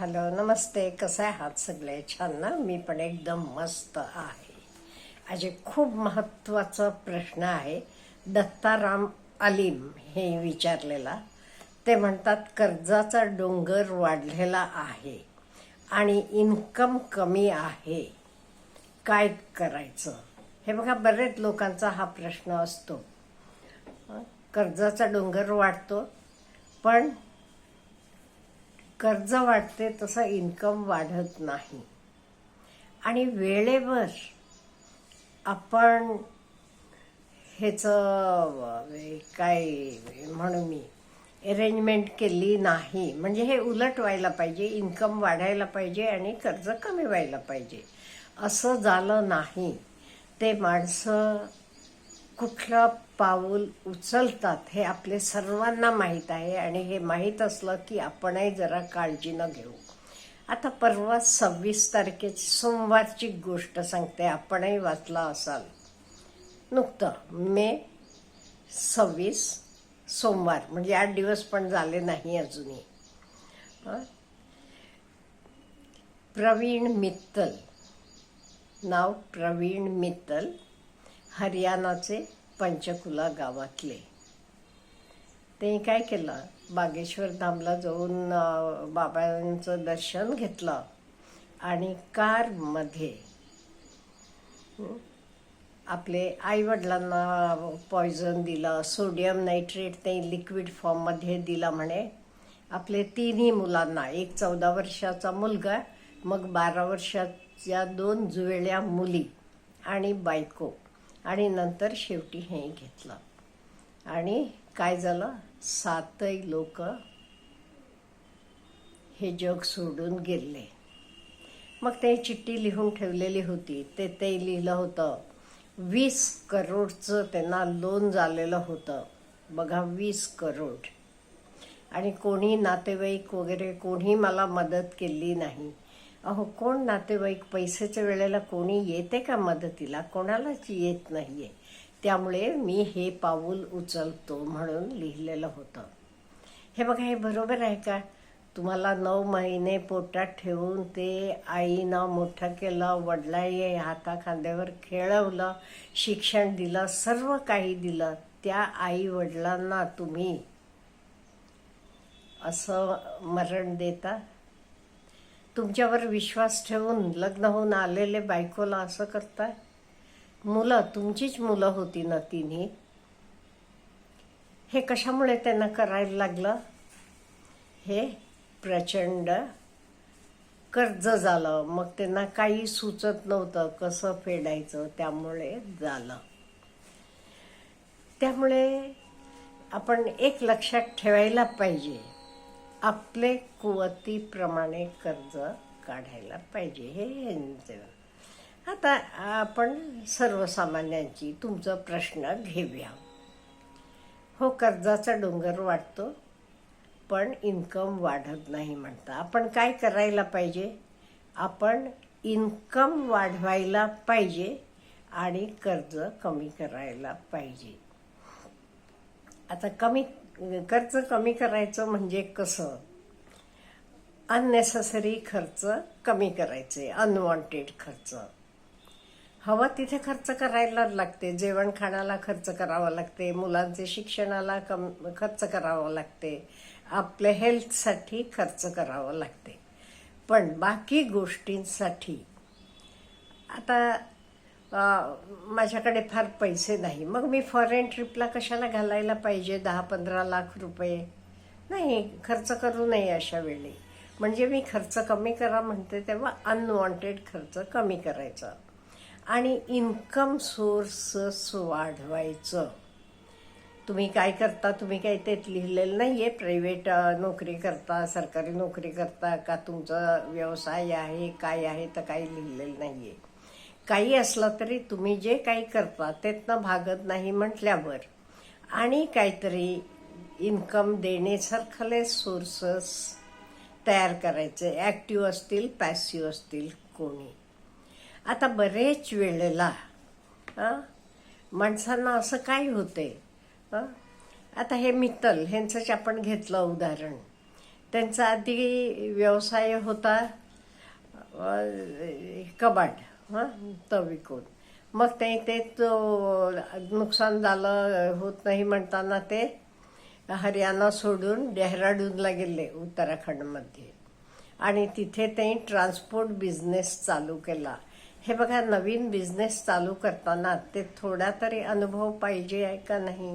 Hello नमस्ते. कसं आहे आहात सगळे? छान ना? मी पण एकदम मस्त आहे. आज एक खूप महत्त्वाचा प्रश्न आहे. दत्ताराम अलीम हे विचारलेला. ते म्हणतात कर्जाचा डोंगर वाढलेला आहे आणि इन्कम कमी आहे. काय करायचं? हे बघा बरेच लोकांचा हा प्रश्न असतो. कर्जाचा डोंगर वाढतो पण कर्ज वाढते तसं इन्कम वाढत नाही. आणि वेळेवर आपण ह्याचं काय म्हणू मी अरेंजमेंट केली नाही. म्हणजे हे उलट व्हायला पाहिजे इन्कम वाढायला पाहिजे आणि कर्ज कमी व्हायला पाहिजे. असं झालं नाही. ते माणसं कुठलं पाऊल उचलतात हे आपले सर्वांना माहीत आहे आणि हे माहीत असलं की आपणही जरा काळजीनं घेऊ. आता परवा सव्वीस तारखेची सोमवारची गोष्ट सांगते आपणही वाचला असाल. नुकतं मे सव्वीस सोमवार म्हणजे आठ दिवस पण झाले नाही अजूनही. प्रवीण मित्तल. नाव प्रवीण मित्तल. हरियाणाचे पंचकुला गावातले. ते काय केलं? बागेश्वर धामला जाऊन बाबांचं दर्शन घेतलं आणि कारमध्ये आपले आईवडिलांना पॉयझन दिलं सोडियम नायट्रेट ते लिक्विड फॉर्ममध्ये दिला म्हणे. आपले तिन्ही मुलांना एक चौदा वर्षाचा मुलगा मग बारा वर्षाच्या दोन जुळल्या मुली आणि बायको. आणि नंतर शेवटी हे घेतलं. आणि काय झालं? सातही लोक हे जग सोडून गेले. मग ते चिठ्ठी लिहून ठेवलेली होती. ते ते लिहिलं होतं. वीस करोडचं त्यांना लोन झालेलं होतं. बघा वीस करोड. आणि कोणी नातेवाईक वगैरे कोणी मला मदत केली नाही. अहो कोण नातेवाईक पैशाच्या वेळेला कोणी येते का मदतीला? कोणालाच येत नाहीये. त्यामुळे मी हे पाऊल उचलतो म्हणून लिहिलेलं होतं. हे बघा हे बरोबर आहे का? तुम्हाला नऊ महिने पोटात ठेवून ते आईनं मोठं केलं वडिलांनी हाता खांद्यावर खेळवलं शिक्षण दिलं सर्व काही दिलं त्या आई वडिलांना तुम्ही असं मरण देता? तुमच्यावर विश्वास ठेवून लग्न होऊन आलेले बायकोला असं करताय? मुलं तुमचीच मुलं होती ना तिन्ही हे कशामुळे त्यांना करायला लागलं? हे प्रचंड कर्ज झालं. मग त्यांना काही सुचत नव्हतं कसं फेडायचं त्यामुळे झालं. त्यामुळे आपण एक लक्षात ठेवायला पाहिजे. आपले कुवतीप्रमाणे कर्ज काढायला पाहिजे हे यांचं. आता आपण सर्वसामान्यांची तुमचा प्रश्न घेऊया. हो कर्जाचा डोंगर वाढतो पण इन्कम वाढत नाही म्हणता. आपण काय करायला पाहिजे? आपण इन्कम वाढवायला पाहिजे आणि कर्ज कमी करायला पाहिजे. आता कमी खर्च कमी करायचं म्हणजे कसं? अननेसेसरी खर्च कमी करायचे अनवॉन्टेड खर्च. हवं तिथे खर्च करायला लागते जेवण खाण्याला खर्च करावा लागते मुलांचे शिक्षणाला कम खर्च करावा लागते आपल्या हेल्थसाठी खर्च करावं लागते. पण बाकी गोष्टींसाठी आता माझ्याकडे फार पैसे नाही. मग मी फॉरेन ट्रिपला कशाला घालायला पाहिजे? दहा पंधरा लाख रुपये? नाही खर्च करू नये अशा वेळी. म्हणजे मी खर्च कमी करा म्हणते तेव्हा अनवॉन्टेड खर्च कमी करायचा. आणि इन्कम सोर्सेस वाढवायचं. तुम्ही काय करता? तुम्ही काही ते लिहिलेलं नाही आहे प्रायव्हेट नोकरी करता सरकारी नोकरी करता का तुमचा व्यवसाय आहे काय आहे तर काही लिहिलेलं नाही आहे काही असलं तरी तुम्ही जे काही करता त्यातनं भागत नाही म्हटल्यावर. आणि काहीतरी इन्कम देण्यासारखले सोर्सेस तयार करायचे. ॲक्टिव्ह असतील पॅसिव्ह असतील कोणी. आता बरेच वेळेला माणसांना असं काय होते? हं? आता हे मित्तल ह्यांचंच आपण घेतलं उदाहरण. त्यांचा आधी व्यवसाय होता कबाड. हां? तो विकून मग ते ते तो नुकसान झालं होत नाही म्हणताना ते हरियाणा सोडून डेहराडूनला गेले उत्तराखंडमध्ये. आणि तिथे ते ट्रान्सपोर्ट बिझनेस चालू केला. हे बघा नवीन बिझनेस चालू करताना ते थोडा तरी अनुभव पाहिजे आहे का नाही?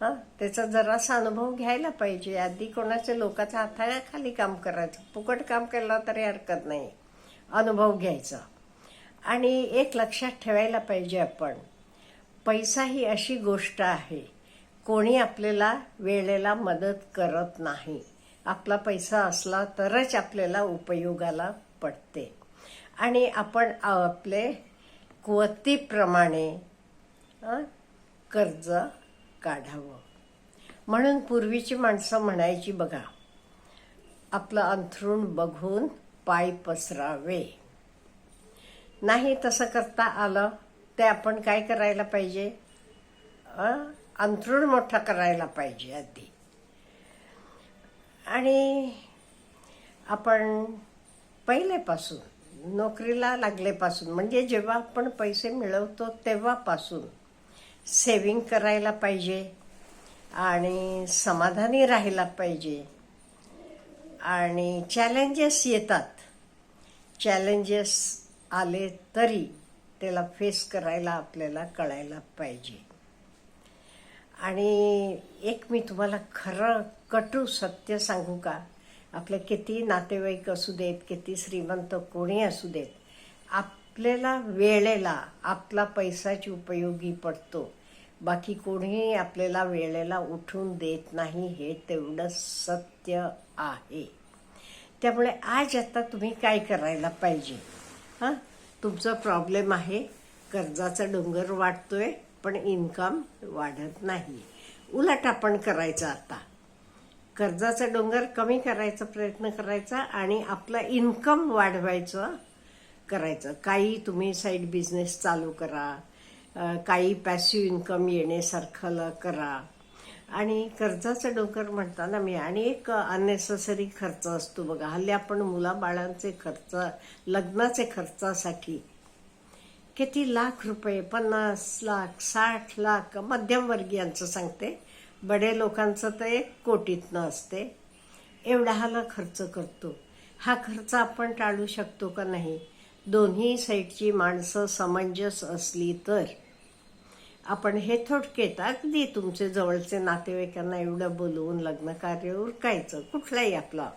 हा? त्याचा जरासा अनुभव घ्यायला पाहिजे. आधी कोणाच्या लोकांच्या हाताळ्याखाली काम करायचं. फुकट काम केलं तरी हरकत नाही. अनुभव घ्यायचा. आणि एक लक्षात ठेवायला पाहिजे आपण. पैसा ही अशी गोष्ट आहे कोणी आपल्याला वेळेला मदत करत नाही. आपला पैसा असला तरच आपल्याला उपयोगाला पडते. आणि आपण आपले कुवतीप्रमाणे कर्ज काढावं. म्हणून पूर्वीची माणसं म्हणायची बघा आपलं अंथरूण बघून पाय पसरावे. नाही तसं करता आलं ते आपण काय करायला पाहिजे? अंथरूण मोठा करायला पाहिजे आधी आणि आपण पहिलेपासून नोकरीला लागलेपासून म्हणजे जेव्हा आपण पैसे मिळवतो तेव्हापासून सेविंग करायला पाहिजे आणि समाधानी राहायला पाहिजे. आणि चॅलेंजेस येतात. चॅलेंजेस आले तरी त्याला फेस करायला आपल्याला कळायला पाहिजे. आणि एक मी तुम्हाला खरं कटू सत्य सांगू का? आपले किती नातेवाईक असू देत किती श्रीमंत कोणी असू देत आपल्याला वेळेला आपला पैसाची उपयोगी पडतो. बाकी कोणीही आपल्याला वेळेला उठून देत नाही हे तेवढं सत्य आहे. त्यामुळे आज आता तुम्ही काय करायला पाहिजे? हां तुमचा प्रॉब्लेम आहे. कर्जाचा डोंगर वाढतोय पण इन्कम वाढत नाही उलट आपण करायचं आता. कर्जाचा डोंगर कमी करायचा प्रयत्न करायचा आणि आपलं इन्कम वाढवायचं करायचं. काही तुम्ही साईड बिझनेस चालू करा. काही पॅसिव्ह इन्कम येण्यासारखं करा. आणि कर्जाचं डोकर म्हणताना मी आणि एक अननेसेसरी खर्च असतो बघा. हल्ली आपण मुलाबाळांचे खर्च लग्नाचे खर्चासाठी किती लाख रुपये पन्नास लाख साठ लाख मध्यमवर्गीयांचं सांगते. बडे लोकांचं तर एक कोटीतनं असते. एवढा हाला खर्च करतो. हा खर्च आपण टाळू शकतो का नाही? दोन्ही साईडची माणसं समंजस असली तर. आपण हे थोडकेत अगदी तुमचे जवळचे नातेवाईकांना एवढं बोलवून लग्न कार्य उरकायचं कुठलाही आपला.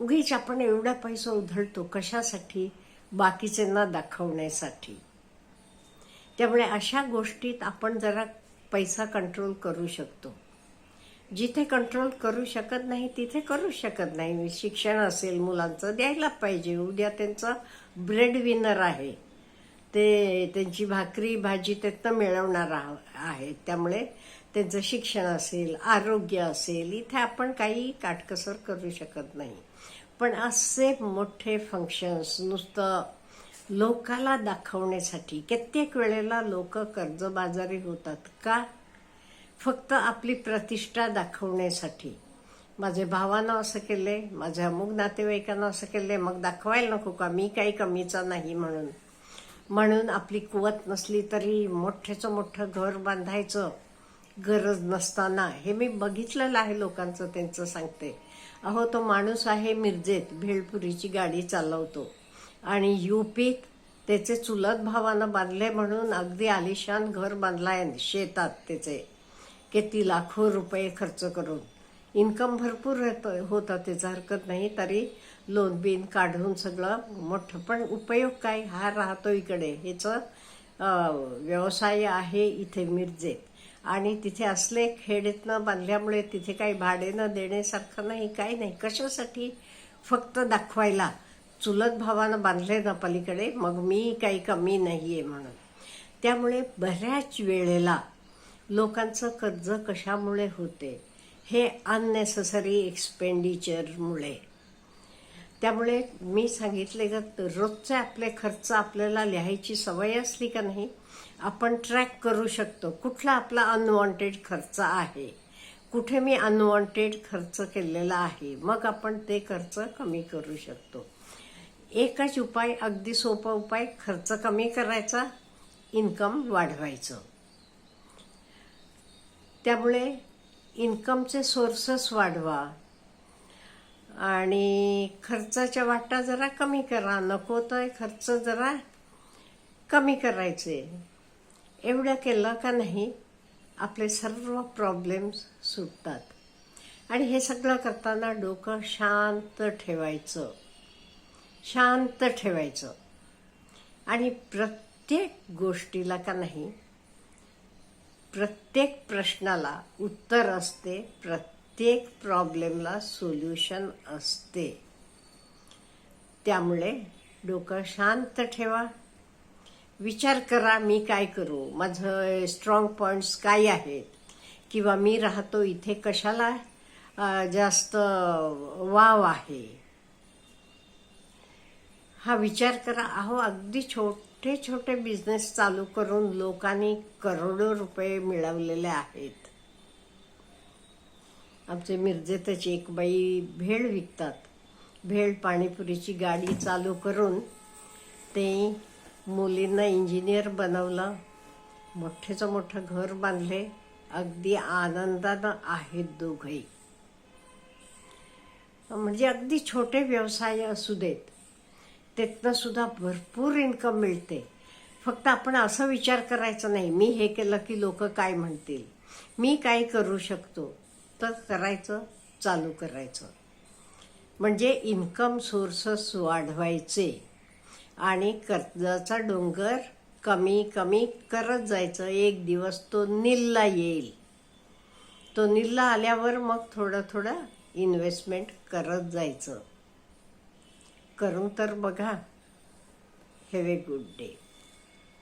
उगीच आपण एवढा पैसा उधळतो कशासाठी? बाकीच्यांना दाखवण्यासाठी. त्यामुळे अशा गोष्टीत आपण जरा पैसा कंट्रोल करू शकतो. जिथे कंट्रोल करू शकत नाही तिथे करू शकत नाही. शिक्षण असेल मुलांचं द्यायला पाहिजे. उद्या त्यांचं ब्रेड विनर आहे. ते त्यांची भाकरी भाजी त्यातनं मिळवणार आहेत. आहे त्यामुळे त्यांचं शिक्षण असेल आरोग्य असेल इथे आपण काही काटकसर करू शकत नाही. पण असे मोठे फंक्शन्स नुसतं लोकाला दाखवण्यासाठी कित्येक वेळेला लोक कर्जबाजारी होतात का? फक्त आपली प्रतिष्ठा दाखवण्यासाठी. माझे भावानं असं केले माझ्या अमुक नातेवाईकांना असं केले मग दाखवायला नको का? मी काही कमीचा नाही म्हणून. म्हणून आपली कुवत नसली तरी मोठ्याचं मोठं घर बांधायचं गरज नसताना हे मी बघितलेलं आहे लोकांचं त्यांचं सांगते. अहो तो माणूस आहे मिरजेत भेळपुरीची गाडी चालवतो. आणि युपीत त्याचे चुलत भावानं बांधले म्हणून अगदी आलिशान घर बांधलाय शेतात त्याचे. किती लाखो रुपये खर्च करून. इन्कम भरपूर येतं होतं त्याचं हरकत नाही तरी लोन बिन काढून सगळं मोठं. पण उपयोग काय? हा राहतो इकडे. ह्याचं व्यवसाय आहे इथे मिरजेत. आणि तिथे असले खेडेतनं बांधल्यामुळे तिथे काही भाडेनं देण्यासारखं नाही काही नाही. कशासाठी? फक्त दाखवायला. चुलत भावानं बांधले ना पलीकडे मग मी काही कमी नाही आहे म्हणून. त्यामुळे बऱ्याच वेळेला लोकांचं कर्ज कशामुळे होते? हे अननेसेसरी एक्सपेंडिचरमुळे त्यामुळे मी सांगितले का रोजचे आपले खर्च आपल्याला लिहायची सवय असली का नाही आपण ट्रॅक करू शकतो कुठला आपला अनवॉन्टेड खर्च आहे. कुठे मी अनवॉन्टेड खर्च केलेला आहे मग आपण ते खर्च कमी करू शकतो. एकच उपाय अगदी सोपा उपाय खर्च कमी करायचा इन्कम वाढवायचं. त्यामुळे इन्कमचे सोर्सेस वाढवा. आणि खर्चाच्या वाटा जरा कमी करा. नको तर खर्च जरा कमी करायचे. एवढं केलं का नाही आपले सर्व प्रॉब्लेम्स सुटतात. आणि हे सगळं करताना डोकं शांत ठेवायचं. शांत ठेवायचं. आणि प्रत्येक गोष्टीला का नाही प्रत्येक प्रश्नाला उत्तर असते प्रत्येक प्रॉब्लेमला सोल्युशन असते. त्यामुळे डोकं शांत ठेवा. विचार करा मी काय करू? माझं स्ट्रॉंग पॉईंट्स काय आहेत? किंवा मी राहतो इथे कशाला जास्त वाव आहे? हा विचार करा अहो अगदी छोटे छोटे बिझनेस चालू करून लोकांनी करोडो रुपये मिळवलेले आहेत. आमचे मिरजेतच एक बाई भेळ विकतात. भेळ पाणीपुरीची गाडी चालू करून ते मुलींना इंजिनियर बनवलं. मोठेचं मोठं घर बांधले. अगदी आनंदानं आहेत दोघंही. म्हणजे अगदी छोटे व्यवसाय असू देत. त्यातनं सुद्धा भरपूर इन्कम मिळते. फक्त आपण असं विचार करायचा नाही मी हे केलं की लोक काय म्हणतील? मी काय करू शकतो? तर करायचं चालू करायचं. म्हणजे इन्कम सोर्सेस वाढवायचे. आणि कर्जाचा डोंगर कमी कमी करत जायचं. एक दिवस तो निलला येईल. तो निलला आल्यावर मग थोडं थोडं इन्व्हेस्टमेंट करत जायचं. करून तर बघा. Have a good day